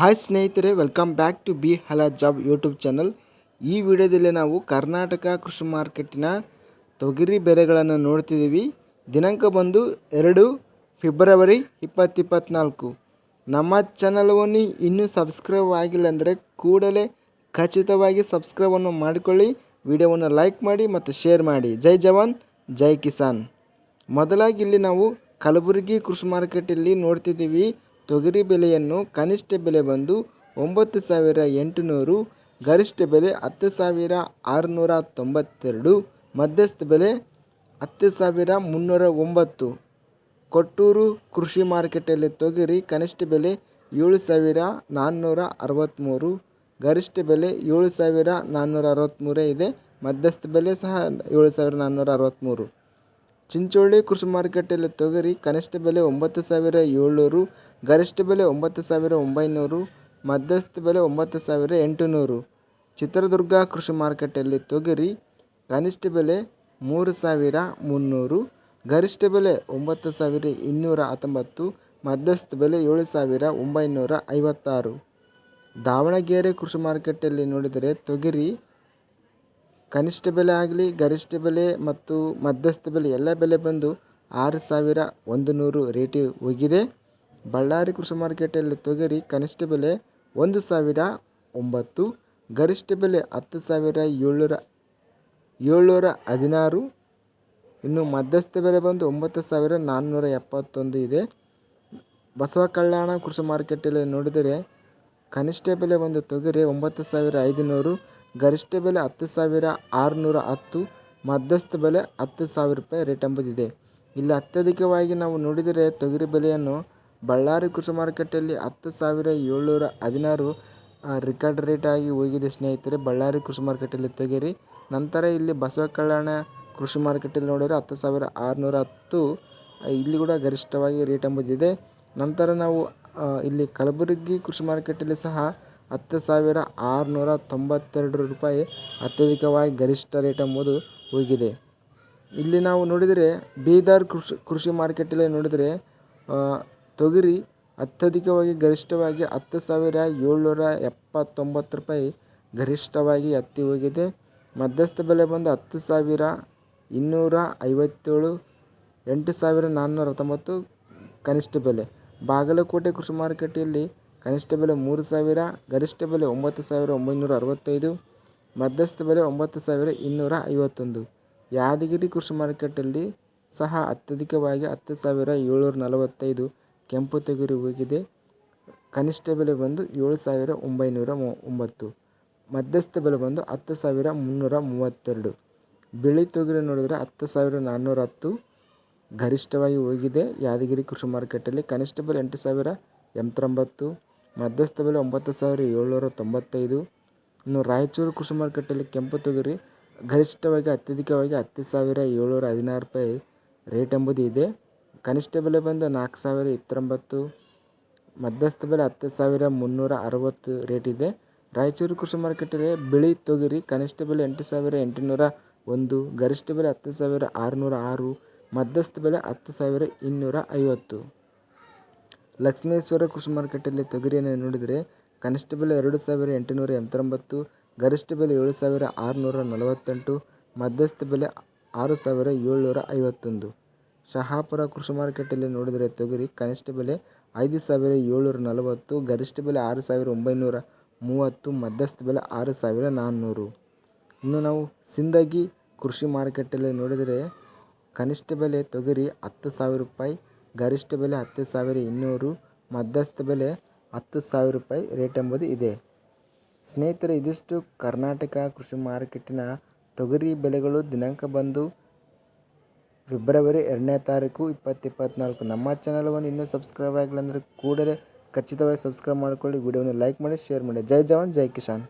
Hi ಸ್ನೇಹಿತರೆ welcome back to ಬಿ ಹಲಾ ಜಾಬ್ ಯೂಟ್ಯೂಬ್ ಚಾನಲ್ ಈ ವಿಡಿಯೋದಲ್ಲಿ ನಾವು ಕರ್ನಾಟಕ ಕೃಷಿ ಮಾರ್ಕೆಟಿನ ತೊಗರಿ ಬೆಲೆಗಳನ್ನು ನೋಡ್ತಿದ್ದೀವಿ. ದಿನಾಂಕ ಬಂದು ಎರಡು ಫೆಬ್ರವರಿ ಇಪ್ಪತ್ತಿಪ್ಪತ್ನಾಲ್ಕು. ನಮ್ಮ ಚಾನಲವನ್ನು ಇನ್ನೂ ಸಬ್ಸ್ಕ್ರೈಬ್ ಆಗಿಲ್ಲ ಅಂದರೆ ಕೂಡಲೇ ಖಚಿತವಾಗಿ ಸಬ್ಸ್ಕ್ರೈಬನ್ನು ಮಾಡಿಕೊಳ್ಳಿ. ವಿಡಿಯೋವನ್ನು ಲೈಕ್ ಮಾಡಿ ಮತ್ತು ಶೇರ್ ಮಾಡಿ. ಜೈ ಜವಾನ್, ಜೈ ಕಿಸಾನ್. ಮೊದಲಾಗಿ ಇಲ್ಲಿ ನಾವು ಕಲಬುರಗಿ ಕೃಷಿ ಮಾರ್ಕೆಟಲ್ಲಿ ನೋಡ್ತಿದ್ದೀವಿ. ತೊಗರಿ ಬೆಲೆಯನ್ನು ಕನಿಷ್ಠ ಬೆಲೆ ಬಂದು ಒಂಬತ್ತು ಸಾವಿರ ಎಂಟುನೂರು, ಗರಿಷ್ಠ ಬೆಲೆ ಹತ್ತು ಸಾವಿರ ಆರುನೂರ ತೊಂಬತ್ತೆರಡು, ಮಧ್ಯಸ್ಥ ಬೆಲೆ ಹತ್ತು ಸಾವಿರ ಮುನ್ನೂರ ಒಂಬತ್ತು. ಕೊಟ್ಟೂರು ಕೃಷಿ ಮಾರುಕಟ್ಟೆಯಲ್ಲಿ ತೊಗರಿ ಕನಿಷ್ಠ ಬೆಲೆ ಏಳು ಸಾವಿರ ನಾನ್ನೂರ ಅರವತ್ತ್ಮೂರು, ಗರಿಷ್ಠ ಬೆಲೆ ಏಳು ಸಾವಿರ ನಾನ್ನೂರ ಅರವತ್ತ್ಮೂರೇ ಇದೆ, ಮಧ್ಯಸ್ಥ ಬೆಲೆ ಸಹ ಏಳು ಸಾವಿರ ನಾನ್ನೂರ ಅರವತ್ತ್ಮೂರು. ಚಿಂಚೋಳಿ ಕೃಷಿ ಮಾರುಕಟ್ಟೆಯಲ್ಲಿ ತೊಗರಿ ಕನಿಷ್ಠ ಬೆಲೆ ಒಂಬತ್ತು ಸಾವಿರ ಏಳ್ನೂರು, ಗರಿಷ್ಠ ಬೆಲೆ ಒಂಬತ್ತು ಸಾವಿರ ಒಂಬೈನೂರು, ಮಧ್ಯಸ್ಥ ಬೆಲೆ ಒಂಬತ್ತು ಸಾವಿರ ಎಂಟುನೂರು. ಚಿತ್ರದುರ್ಗ ಕೃಷಿ ಮಾರುಕಟ್ಟೆಯಲ್ಲಿ ತೊಗರಿ ಕನಿಷ್ಠ ಬೆಲೆ ಮೂರು ಸಾವಿರ ಮುನ್ನೂರು, ಗರಿಷ್ಠ ಬೆಲೆ ಒಂಬತ್ತು ಸಾವಿರ ಇನ್ನೂರ ಹತ್ತೊಂಬತ್ತು, ಮಧ್ಯಸ್ಥ ಬೆಲೆ ಏಳು ಸಾವಿರ ಒಂಬೈನೂರ ಐವತ್ತಾರು. ದಾವಣಗೆರೆ ಕೃಷಿ ಮಾರುಕಟ್ಟೆಯಲ್ಲಿ ನೋಡಿದರೆ ತೊಗರಿ ಕನಿಷ್ಠ ಬೆಲೆ ಆಗಲಿ, ಗರಿಷ್ಠ ಬೆಲೆ ಮತ್ತು ಮಧ್ಯಸ್ಥ ಬೆಲೆ ಎಲ್ಲ ಬೆಲೆ ಬಂದು ಆರು ಸಾವಿರ ಒಂದು ನೂರು ರೇಟಿಗೆ ಹೋಗಿದೆ. ಬಳ್ಳಾರಿ ಕೃಷಿ ಮಾರ್ಕೆಟಲ್ಲಿ ತೊಗರಿ ಕನಿಷ್ಠ ಬೆಲೆ ಒಂದು ಸಾವಿರ ಒಂಬತ್ತು, ಗರಿಷ್ಠ ಬೆಲೆ ಹತ್ತು ಸಾವಿರ ಏಳ್ನೂರ ಏಳ್ನೂರ ಹದಿನಾರು. ಇನ್ನು ಮಧ್ಯಸ್ಥ ಬೆಲೆ ಬಂದು ಒಂಬತ್ತು ಸಾವಿರ ನಾನ್ನೂರ ಎಪ್ಪತ್ತೊಂದು ಇದೆ. ಬಸವ ಕಲ್ಯಾಣ ಕೃಷಿ ಮಾರ್ಕೆಟಲ್ಲಿ ನೋಡಿದರೆ ಕನಿಷ್ಠ ಬೆಲೆ ಒಂದು ತೊಗರಿ ಒಂಬತ್ತು ಸಾವಿರ ಐದುನೂರು ಗರಿಷ್ಠ ಬೆಲೆ ಹತ್ತು ಸಾವಿರ ಆರುನೂರ ಹತ್ತು, ಮಧ್ಯಸ್ಥ ಬೆಲೆ ಹತ್ತು ಸಾವಿರ ರೂಪಾಯಿ ರೇಟ್ ಎಂಬುದಿದೆ. ಇಲ್ಲಿ ಅತ್ಯಧಿಕವಾಗಿ ನಾವು ನೋಡಿದರೆ ತೊಗರಿ ಬೆಲೆಯನ್ನು ಬಳ್ಳಾರಿ ಕೃಷಿ ಮಾರುಕಟ್ಟೆಯಲ್ಲಿ ಹತ್ತು ಸಾವಿರ ಏಳ್ನೂರ ಹದಿನಾರು ರೆಕಾರ್ಡ್ ರೇಟ್ ಆಗಿ ಹೋಗಿದೆ ಸ್ನೇಹಿತರೆ, ಬಳ್ಳಾರಿ ಕೃಷಿ ಮಾರುಕಟ್ಟೆಯಲ್ಲಿ ತೊಗರಿ. ನಂತರ ಇಲ್ಲಿ ಬಸವ ಕಲ್ಯಾಣ ಕೃಷಿ ಮಾರುಕಟ್ಟೆಯಲ್ಲಿ ನೋಡಿದರೆ ಹತ್ತು ಸಾವಿರ ಆರುನೂರ ಹತ್ತು ಇಲ್ಲಿ ಕೂಡ ಗರಿಷ್ಠವಾಗಿ ರೇಟ್ ಎಂಬುದಿದೆ. ನಂತರ ನಾವು ಇಲ್ಲಿ ಕಲಬುರಗಿ ಕೃಷಿ ಮಾರುಕಟ್ಟೆಯಲ್ಲಿ ಸಹ ಹತ್ತು ಸಾವಿರ ಆರುನೂರ ತೊಂಬತ್ತೆರಡು ರೂಪಾಯಿ ಅತ್ಯಧಿಕವಾಗಿ ಗರಿಷ್ಠ ರೇಟ್ ಎಂಬುದು ಹೋಗಿದೆ ಇಲ್ಲಿ ನಾವು ನೋಡಿದರೆ ಬೀದರ್ ಕೃಷಿ ಕೃಷಿ ಮಾರ್ಕೆಟಲ್ಲಿ ನೋಡಿದರೆ ತೊಗರಿ ಅತ್ಯಧಿಕವಾಗಿ ಗರಿಷ್ಠವಾಗಿ ಹತ್ತು ಸಾವಿರ ಏಳ್ನೂರ ಎಪ್ಪತ್ತೊಂಬತ್ತು ರೂಪಾಯಿ ಗರಿಷ್ಠವಾಗಿ ಹತ್ತಿ ಹೋಗಿದೆ. ಮಧ್ಯಸ್ಥ ಬೆಲೆ ಬಂದು ಹತ್ತು ಸಾವಿರ ಇನ್ನೂರ ಐವತ್ತೇಳು, ಎಂಟು ಸಾವಿರ ನಾನ್ನೂರ ಹತ್ತೊಂಬತ್ತು ಕನಿಷ್ಠ ಬೆಲೆ. ಬಾಗಲಕೋಟೆ ಕೃಷಿ ಮಾರುಕಟ್ಟೆಯಲ್ಲಿ ಕನಿಷ್ಠ ಬೆಲೆ ಮೂರು ಸಾವಿರ, ಗರಿಷ್ಠ ಬೆಲೆ ಒಂಬತ್ತು ಸಾವಿರ ಒಂಬೈನೂರ ಅರವತ್ತೈದು, ಮಧ್ಯಸ್ಥ ಬೆಲೆ ಒಂಬತ್ತು ಸಾವಿರ ಇನ್ನೂರ ಐವತ್ತೊಂದು. ಯಾದಗಿರಿ ಕೃಷಿ ಮಾರುಕಟ್ಟೆಯಲ್ಲಿ ಸಹ ಅತ್ಯಧಿಕವಾಗಿ ಹತ್ತು ಸಾವಿರ ಏಳ್ನೂರ ನಲವತ್ತೈದು ಕೆಂಪು ತೊಗರಿ ಹೋಗಿದೆ ಕನಿಷ್ಠ ಬೆಲೆ ಬಂದು ಏಳು ಸಾವಿರ ಒಂಬೈನೂರ ಒಂಬತ್ತು. ಮಧ್ಯಸ್ಥ ಬೆಲೆ ಬಂದು ಹತ್ತು ಸಾವಿರ ಮುನ್ನೂರ ಮೂವತ್ತೆರಡು. ಬಿಳಿ ತೊಗರಿ ನೋಡಿದರೆ ಹತ್ತು ಸಾವಿರ ನಾನ್ನೂರ ಹತ್ತು. ಗರಿಷ್ಠವಾಗಿ ಹೋಗಿದೆ ಯಾದಗಿರಿ ಕೃಷಿ ಮಾರ್ಕೆಟಲ್ಲಿ ಕನಿಷ್ಠ ಬೆಲೆ ಎಂಟು ಸಾವಿರ ಎಂಬತ್ತೊಂಬತ್ತು. ಮಧ್ಯಸ್ಥ ಬೆಲೆ ಒಂಬತ್ತು ಸಾವಿರ ಏಳ್ನೂರ ತೊಂಬತ್ತೈದು. ಇನ್ನು ರಾಯಚೂರು ಕೃಷಿ ಮಾರುಕಟ್ಟೆಯಲ್ಲಿ ಕೆಂಪು ತೊಗರಿ ಗರಿಷ್ಠವಾಗಿ ಅತ್ಯಧಿಕವಾಗಿ ಹತ್ತು ಸಾವಿರ ಏಳ್ನೂರ ಹದಿನಾರು ರೂಪಾಯಿ ರೇಟ್ ಎಂಬುದು ಇದೆ. ಕನಿಷ್ಠ ಬೆಲೆ ಬಂದು ನಾಲ್ಕು ಸಾವಿರ ಇಪ್ಪತ್ತೊಂಬತ್ತು. ಮಧ್ಯಸ್ಥ ಬೆಲೆ ಹತ್ತು ಸಾವಿರ ಮುನ್ನೂರ ಅರವತ್ತು ರೇಟ್ ಇದೆ. ರಾಯಚೂರು ಕೃಷಿ ಮಾರುಕಟ್ಟೆಯಲ್ಲಿ ಬಿಳಿ ತೊಗರಿ ಕನಿಷ್ಠ ಬೆಲೆ ಎಂಟು ಸಾವಿರ ಎಂಟುನೂರ ಒಂದು, ಗರಿಷ್ಠ ಬೆಲೆ ಹತ್ತು ಸಾವಿರ ಆರುನೂರ ಆರು ಮಧ್ಯಸ್ಥ ಬೆಲೆ ಹತ್ತು ಸಾವಿರ ಇನ್ನೂರ ಐವತ್ತು. ಲಕ್ಷ್ಮೇಶ್ವರ ಕೃಷಿ ಮಾರುಕಟ್ಟೆಯಲ್ಲಿ ತೊಗರಿಯನ್ನು ನೋಡಿದರೆ ಕನಿಷ್ಠ ಬೆಲೆ ಎರಡು ಸಾವಿರ ಎಂಟುನೂರ ಎಂಬತ್ತೊಂಬತ್ತು, ಗರಿಷ್ಠ ಬೆಲೆ ಏಳು ಸಾವಿರ ಆರುನೂರ ನಲವತ್ತೆಂಟು, ಮಧ್ಯಸ್ಥ ಬೆಲೆ ಆರು ಸಾವಿರ ಏಳ್ನೂರ ಐವತ್ತೊಂದು. ಶಹಾಪುರ ಕೃಷಿ ಮಾರುಕಟ್ಟೆಯಲ್ಲಿ ನೋಡಿದರೆ ತೊಗರಿ ಕನಿಷ್ಠ ಬೆಲೆ ಐದು ಸಾವಿರ ಏಳ್ನೂರ ನಲವತ್ತು, ಗರಿಷ್ಠ ಬೆಲೆ ಆರು ಸಾವಿರ ಒಂಬೈನೂರ ಮೂವತ್ತು, ಮಧ್ಯಸ್ಥ ಬೆಲೆ ಆರು ಸಾವಿರ ನಾನ್ನೂರು. ಇನ್ನು ನಾವು ಸಿಂದಗಿ ಕೃಷಿ ಮಾರುಕಟ್ಟೆಯಲ್ಲಿ ನೋಡಿದರೆ ಕನಿಷ್ಠ ಬೆಲೆ ತೊಗರಿ ಹತ್ತು ಸಾವಿರ ರೂಪಾಯಿ ಗರಿಷ್ಠ ಬೆಲೆ ಹತ್ತು ಸಾವಿರ ಇನ್ನೂರು, ಮಧ್ಯಸ್ಥ ಬೆಲೆ ಹತ್ತು ಸಾವಿರ ರೂಪಾಯಿ ರೇಟ್ ಎಂಬುದು ಇದೆ. ಸ್ನೇಹಿತರೆ, ಇದಿಷ್ಟು ಕರ್ನಾಟಕ ಕೃಷಿ ಮಾರುಕಟ್ಟಿನ ತೊಗರಿ ಬೆಲೆಗಳು ದಿನಾಂಕ ಬಂದು ಫೆಬ್ರವರಿ ಎರಡನೇ ತಾರೀಕು ಇಪ್ಪತ್ತು ಇಪ್ಪತ್ತ್ನಾಲ್ಕು ನಮ್ಮ ಚಾನಲವನ್ನು ಇನ್ನೂ ಸಬ್ಸ್ಕ್ರೈಬ್ ಆಗಿಲ್ಲ ಅಂದರೆ ಕೂಡಲೇ ಖಚಿತವಾಗಿ ಸಬ್ಸ್ಕ್ರೈಬ್ ಮಾಡಿಕೊಳ್ಳಿ. ವಿಡಿಯೋನ ಲೈಕ್ ಮಾಡಿ, ಶೇರ್ ಮಾಡಿ. ಜೈ ಜವಾನ್, ಜೈ ಕಿಸಾನ್.